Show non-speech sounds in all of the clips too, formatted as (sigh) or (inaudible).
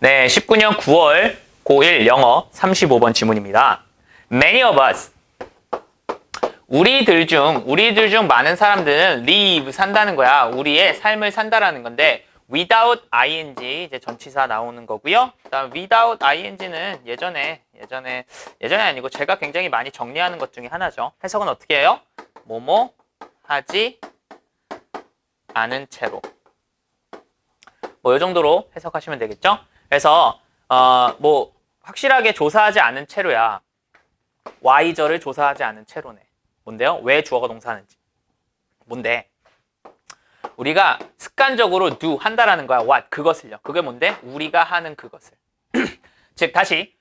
네, 19년 9월 고1 영어 35번 지문입니다. Many of us. 우리들 중, 우리들 중 많은 사람들은 live, 산다는 거야. 우리의 삶을 산다라는 건데, without ing, 이제 전치사 나오는 거고요. 그다음 without ing는 예전에, 예전에, 예전에 아니고 제가 굉장히 많이 정리하는 것 중에 하나죠. 해석은 어떻게 해요? 뭐뭐 하지 않은 채로. 뭐, 이 정도로 해석하시면 되겠죠? 그래서, 어, 뭐, 확실하게 조사하지 않은 채로야. Y절을 조사하지 않은 채로네. 뭔데요? 왜 주어가 동사하는지. 뭔데? 우리가 습관적으로 do 한다라는 거야. what 그것을요. 그게 뭔데? 우리가 하는 그것을. (clears throat) 즉 다시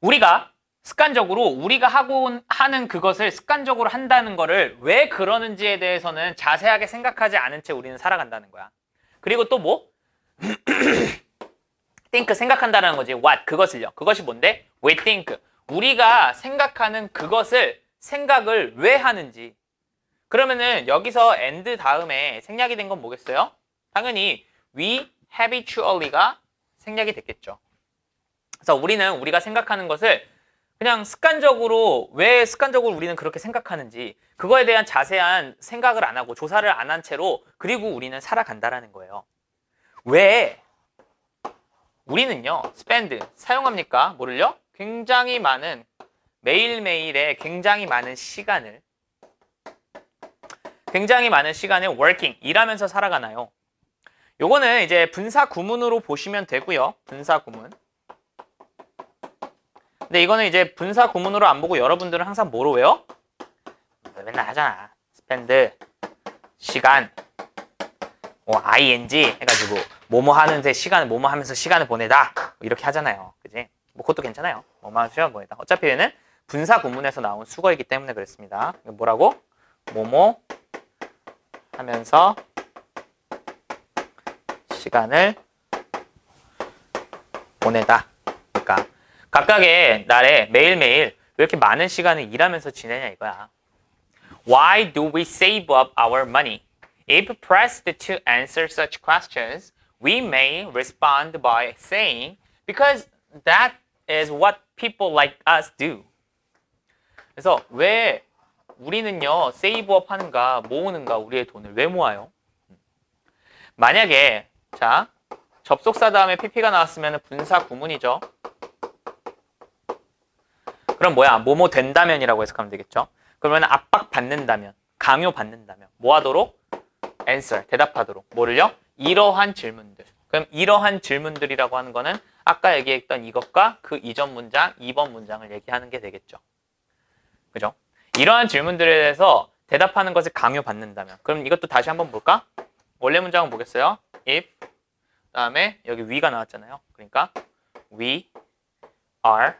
우리가 습관적으로 우리가 하고 하는 그것을 습관적으로 한다는 거를 왜 그러는지에 대해서는 자세하게 생각하지 않은 채 우리는 살아간다는 거야. 그리고 또 뭐? (clears throat) think 생각한다는 거지. what 그것을요. 그것이 뭔데? we think. 우리가 생각하는 그것을 생각을 왜 하는지. 그러면은 여기서 and 다음에 생략이 된 건 뭐겠어요? 당연히 we habitually가 생략이 됐겠죠. 그래서 우리는 우리가 생각하는 것을 그냥 습관적으로 왜 습관적으로 우리는 그렇게 생각하는지 그거에 대한 자세한 생각을 안 하고 조사를 안 한 채로 그리고 우리는 살아간다라는 거예요. 왜 우리는요 spend 사용합니까? 뭐를요? 굉장히 많은 매일매일에 굉장히 많은 시간을 굉장히 많은 시간을 working 일하면서 살아가나요? 요거는 이제 분사 구문으로 보시면 되고요. 분사 구문. 근데 이거는 이제 분사 구문으로 안 보고 여러분들은 항상 뭐로 외워? 맨날 하잖아. spend 시간 뭐 ing 해가지고 뭐뭐 하는데 시간을 뭐뭐 하면서 시간을 보내다 이렇게 하잖아요. 그지? 뭐 그것도 괜찮아요. 뭐뭐 시간 보내다. 어차피 얘는 분사 구문에서 나온 수거이기 때문에 그렇습니다. 이거 뭐라고? 뭐뭐 하면서 시간을 보내다. 그러니까 각각의 날에 매일매일 왜 이렇게 많은 시간을 일하면서 지내냐 이거야. Why do we save up our money? If pressed to answer such questions, we may respond by saying, because that is what people like us do. 그래서 왜 우리는요, 세이브업 하는가, 모으는가, 우리의 돈을 왜 모아요? 만약에, 자, 접속사 다음에 pp가 나왔으면 분사 구문이죠. 그럼 뭐야? 뭐뭐 된다면이라고 해석하면 되겠죠. 그러면 압박 받는다면, 강요 받는다면, 뭐 하도록? Answer, 대답하도록. 뭐를요? 이러한 질문들. 그럼 이러한 질문들이라고 하는 거는 아까 얘기했던 이것과 그 이전 문장, 2번 문장을 얘기하는 게 되겠죠. 그죠? 이러한 질문들에 대해서 대답하는 것을 강요받는다면 그럼 이것도 다시 한번 볼까? 원래 문장은 뭐겠어요? if 다음에 여기 we가 나왔잖아요. 그러니까 we are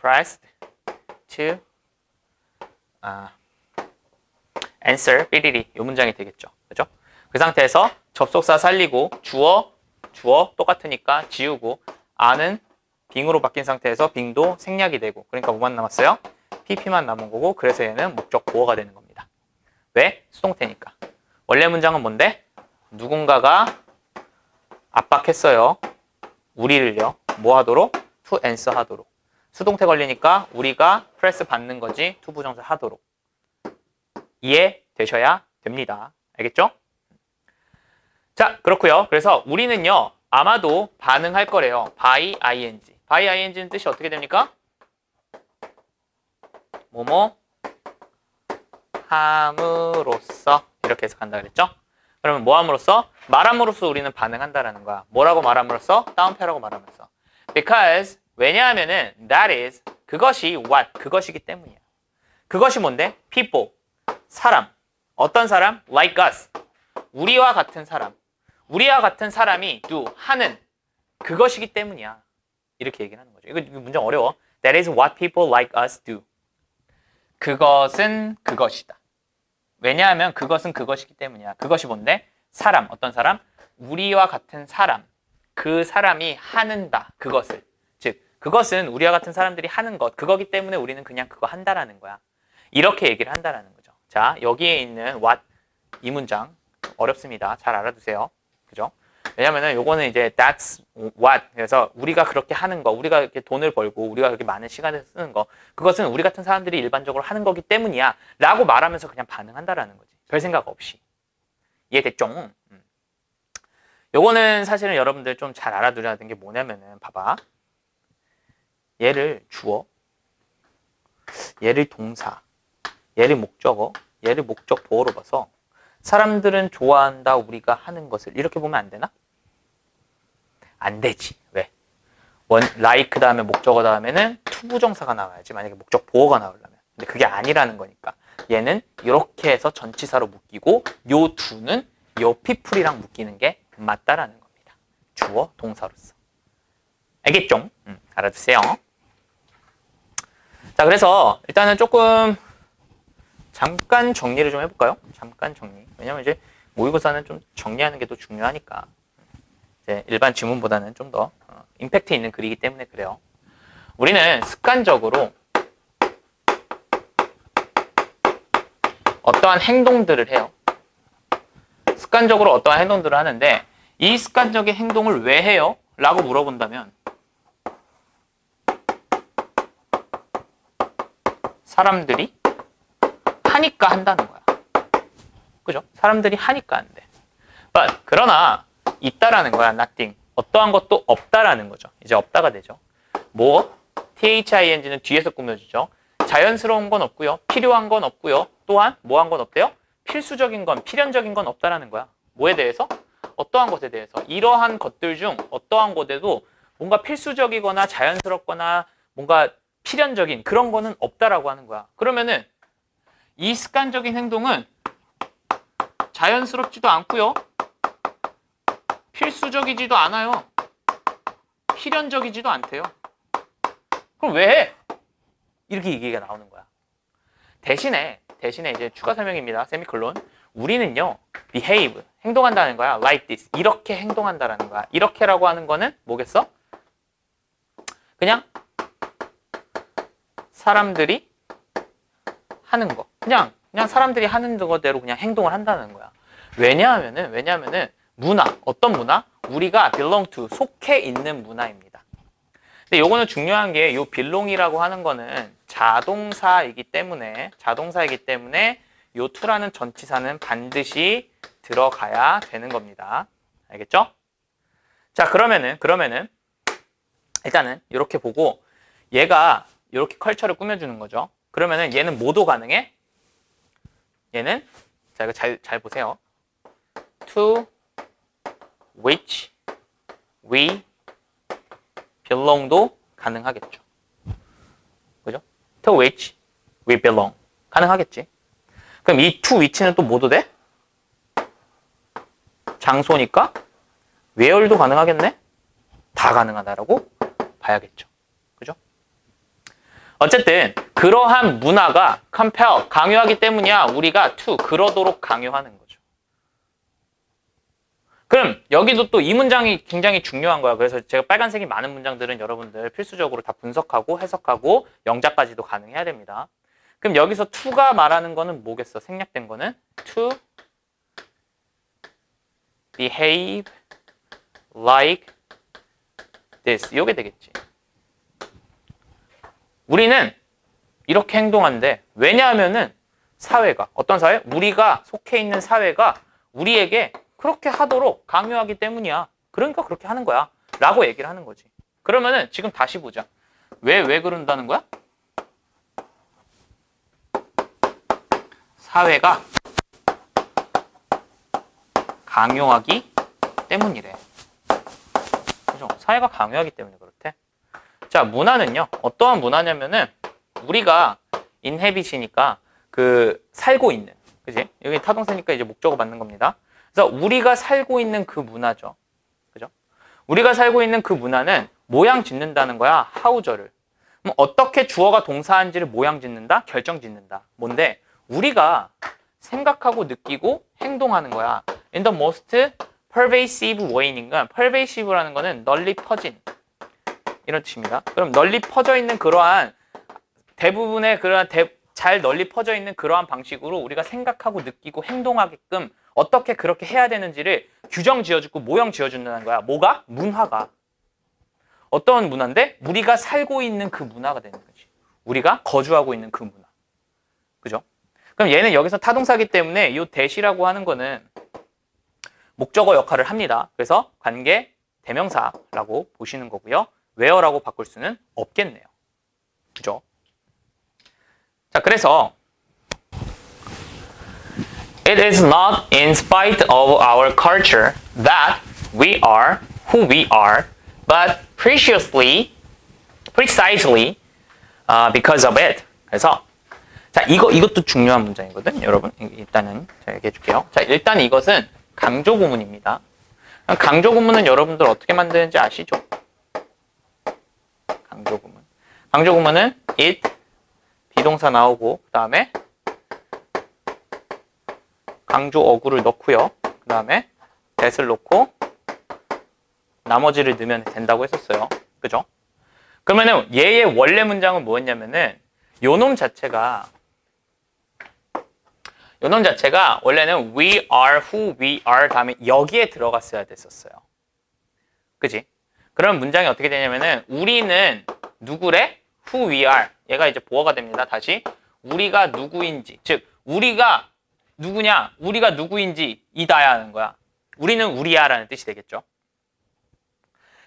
pressed to 아, answer 삐리리 이 문장이 되겠죠. 그죠? 그 상태에서 접속사 살리고 주어 주어 똑같으니까 지우고 아는 빙으로 바뀐 상태에서 빙도 생략이 되고 그러니까 뭐만 남았어요? pp만 남은 거고 그래서 얘는 목적 보어가 되는 겁니다. 왜? 수동태니까. 원래 문장은 뭔데? 누군가가 압박했어요. 우리를요. 뭐 하도록? to answer 하도록. 수동태 걸리니까 우리가 프레스 받는 거지 to 부정사 하도록. 이해되셔야 됩니다. 알겠죠? 자, 그렇고요. 그래서 우리는요. 아마도 반응할 거래요. by ing. by ing는 뜻이 어떻게 됩니까? 뭐뭐 함으로써 이렇게 해석한다 그랬죠? 그러면 뭐 함으로써? 말함으로써 우리는 반응한다라는 거야. 뭐라고 말함으로써? 다운표라고 말하면서. Because 왜냐하면은 that is 그것이 what 그것이기 때문이야. 그것이 뭔데? people 사람 어떤 사람? like us 우리와 같은 사람 우리와 같은 사람이 do 하는 그것이기 때문이야. 이렇게 얘기를 하는 거죠. 이거, 문장 어려워. That is what people like us do. 그것은 그것이다. 왜냐하면 그것은 그것이기 때문이야. 그것이 뭔데? 사람, 어떤 사람? 우리와 같은 사람. 그 사람이 하는다. 그것을. 즉, 그것은 우리와 같은 사람들이 하는 것. 그거기 때문에 우리는 그냥 그거 한다라는 거야. 이렇게 얘기를 한다라는 거죠. 자, 여기에 있는 what 이 문장 어렵습니다. 잘 알아두세요. 그죠? 왜냐면은 요거는 이제 that's what 그래서 우리가 그렇게 하는 거, 우리가 이렇게 돈을 벌고 우리가 그렇게 많은 시간을 쓰는 거, 그것은 우리 같은 사람들이 일반적으로 하는 거기 때문이야라고 말하면서 그냥 반응한다라는 거지. 별 생각 없이. 이해됐죠? 음. 요거는 사실은 여러분들 좀 잘 알아두려야 되는 게 뭐냐면은 봐봐. 얘를 주어, 얘를 동사, 얘를 목적어, 얘를 목적 보호로 봐서 사람들은 좋아한다 우리가 하는 것을 이렇게 보면 안 되나? 안 되지. 왜? 원 like 다음에 목적어 다음에는 투부정사가 나와야지. 만약에 목적 보호가 나오려면. 근데 그게 아니라는 거니까. 얘는 이렇게 해서 전치사로 묶이고 요 두는 요 people이랑 묶이는 게 맞다라는 겁니다. 주어 동사로서. 알겠죠? 음, 알아두세요. 자, 그래서 일단은 조금 잠깐 정리를 좀 해볼까요? 잠깐 정리. 왜냐면 이제 모의고사는 좀 정리하는 게더 중요하니까. 이제 일반 지문보다는 좀더 어, 임팩트 있는 글이기 때문에 그래요. 우리는 습관적으로 어떠한 행동들을 해요. 습관적으로 어떠한 행동들을 하는데 이 습관적인 행동을 왜 해요? 라고 물어본다면 사람들이 하니까 한다는 거야. 그죠? 사람들이 하니까 안 돼. But 그러나 있다라는 거야. nothing. 어떠한 것도 없다라는 거죠. 이제 없다가 되죠. 뭐 thing는 뒤에서 꾸며주죠. 자연스러운 건 없고요. 필요한 건 없고요. 또한 뭐 한 건 없대요? 필수적인 건, 필연적인 건 없다라는 거야. 뭐에 대해서? 어떠한 것에 대해서. 이러한 것들 중 어떠한 것에도 뭔가 필수적이거나 자연스럽거나 뭔가 필연적인 그런 거는 없다라고 하는 거야. 그러면은 이 습관적인 행동은 자연스럽지도 않고요. 필수적이지도 않아요. 필연적이지도 않대요. 그럼 왜 해? 이렇게 얘기가 나오는 거야. 대신에 대신에 이제 추가 설명입니다. 세미콜론. 우리는요. behave 행동한다는 거야. like this 이렇게 행동한다라는 거야. 이렇게라고 하는 거는 뭐겠어? 그냥 사람들이 하는 거. 그냥 그냥 사람들이 하는 거대로 그냥 행동을 한다는 거야. 왜냐하면은 왜냐하면은 문화 어떤 문화? 우리가 belong to 속해 있는 문화입니다. 근데 요거는 중요한 게 요 belong이라고 하는 거는 자동사이기 때문에 자동사이기 때문에 요 to라는 전치사는 반드시 들어가야 되는 겁니다. 알겠죠? 자 그러면은 그러면은 일단은 이렇게 보고 얘가 이렇게 컬처를 꾸며주는 거죠. 그러면은 얘는 뭐도 가능해? 얘는 자 이거 잘 잘 보세요. to which we belong도 가능하겠죠. 그죠? to which we belong 가능하겠지. 그럼 이 to which는 또 뭐도 돼? 장소니까 where도 가능하겠네? 다 가능하다라고 봐야겠죠. 그죠? 어쨌든 그러한 문화가 compel 강요하기 때문이야 우리가 to 그러도록 강요하는 거죠. 그럼 여기도 또 이 문장이 굉장히 중요한 거야. 그래서 제가 빨간색이 많은 문장들은 여러분들 필수적으로 다 분석하고 해석하고 영작까지도 가능해야 됩니다. 그럼 여기서 to가 말하는 거는 뭐겠어? 생략된 거는 to behave like this. 이게 되겠지. 우리는 이렇게 행동한데 왜냐하면은 사회가 어떤 사회? 우리가 속해 있는 사회가 우리에게 그렇게 하도록 강요하기 때문이야. 그러니까 그렇게 하는 거야. 라고 얘기를 하는 거지. 그러면은 지금 다시 보자. 왜, 왜 그런다는 거야? 사회가 강요하기 때문이래. 그죠? 사회가 강요하기 때문에 그렇대. 자, 문화는요. 어떠한 문화냐면은 우리가 인헤빗이니까 그 살고 있는 그지? 여기 타동사니까 이제 목적어 맞는 겁니다. 그래서 우리가 살고 있는 그 문화죠. 그죠? 우리가 살고 있는 그 문화는 모양 짓는다는 거야. 하우저를. 그럼 어떻게 주어가 동사한지를 모양 짓는다? 결정 짓는다. 뭔데? 우리가 생각하고 느끼고 행동하는 거야. In the most pervasive way니까 pervasive라는 거는 널리 퍼진 이런 뜻입니다. 그럼 널리 퍼져 있는 그러한 대부분의 그러한 대, 잘 널리 퍼져 있는 그러한 방식으로 우리가 생각하고 느끼고 행동하게끔 어떻게 그렇게 해야 되는지를 규정 지어주고 모형 지어준다는 거야. 뭐가? 문화가. 어떤 문화인데 우리가 살고 있는 그 문화가 되는 거지. 우리가 거주하고 있는 그 문화. 그죠? 그럼 얘는 여기서 타동사기 때문에 이 대시라고 하는 거는 목적어 역할을 합니다. 그래서 관계 대명사라고 보시는 거고요. where라고 바꿀 수는 없겠네요. 그죠? 자, 그래서 It is not in spite of our culture that we are who we are, but preciously, precisely uh, because of it. 그래서 자 이거 이것도 중요한 문장이거든, 여러분. 일단은 제가 얘기해 줄게요. 자 일단 이것은 강조 구문입니다. 강조 구문은 여러분들 어떻게 만드는지 아시죠? 강조 구문. 강조 구문은 it 비동사 나오고 그 다음에 강조 어구를 넣고요. 그 다음에 that을 넣고 나머지를 넣으면 된다고 했었어요. 그죠? 그러면은 얘의 원래 문장은 뭐였냐면은 요놈 자체가 요놈 자체가 원래는 we are who we are 다음에 여기에 들어갔어야 됐었어요. 그지? 그럼 문장이 어떻게 되냐면은 우리는 누구래? Who we are. 얘가 이제 보어가 됩니다. 다시 우리가 누구인지 즉 우리가 누구냐? 우리가 누구인지 이다야 하는 거야. 우리는 우리야라는 뜻이 되겠죠.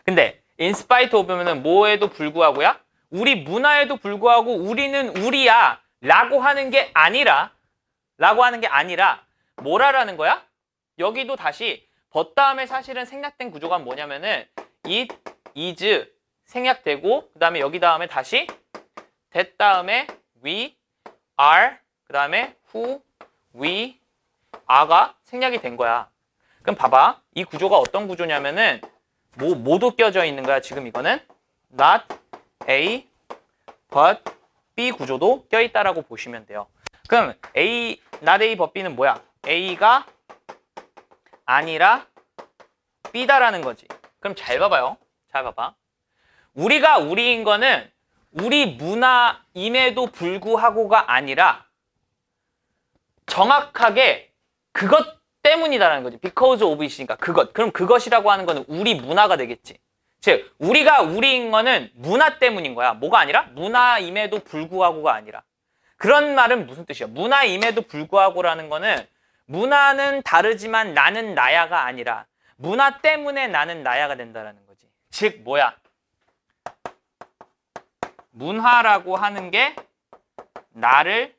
근데 in spite of면은 뭐에도 불구하고야? 우리 문화에도 불구하고 우리는 우리야 라고 하는 게 아니라 라고 하는 게 아니라 뭐라라는 거야? 여기도 다시 but 다음에 사실은 생략된 구조가 뭐냐면은 it is 생략되고 그 다음에 여기 다음에 다시 that 다음에 we are 그 다음에 who we are가 생략이 된 거야. 그럼 봐봐. 이 구조가 어떤 구조냐면은 뭐 모두 껴져 있는 거야. 지금 이거는 not A but B 구조도 껴 있다라고 보시면 돼요. 그럼 A not A but B는 뭐야? A가 아니라 B다라는 거지. 그럼 잘 봐봐요. 잘 봐봐. 우리가 우리인 거는 우리 문화임에도 불구하고가 아니라 정확하게 그것 때문이다라는 거지. because of it이니까 그것. 그럼 그것이라고 하는 거는 우리 문화가 되겠지. 즉, 우리가 우리인 거는 문화 때문인 거야. 뭐가 아니라? 문화임에도 불구하고가 아니라. 그런 말은 무슨 뜻이야? 문화임에도 불구하고라는 거는 문화는 다르지만 나는 나야가 아니라 문화 때문에 나는 나야가 된다라는 거지. 즉, 뭐야? 문화라고 하는 게 나를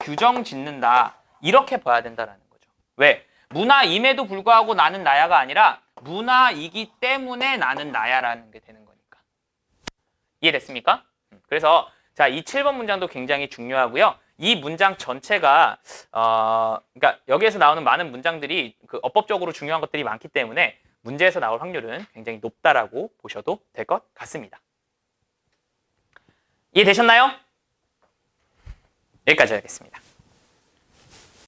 규정 짓는다. 이렇게 봐야 된다라는 거죠. 왜? 문화임에도 불구하고 나는 나야가 아니라 문화이기 때문에 나는 나야라는 게 되는 거니까. 이해됐습니까? 음, 그래서 자, 이 7번 문장도 굉장히 중요하고요. 이 문장 전체가 어, 그러니까 여기에서 나오는 많은 문장들이 그 어법적으로 중요한 것들이 많기 때문에 문제에서 나올 확률은 굉장히 높다라고 보셔도 될 것 같습니다. 이해되셨나요? 여기까지 하겠습니다.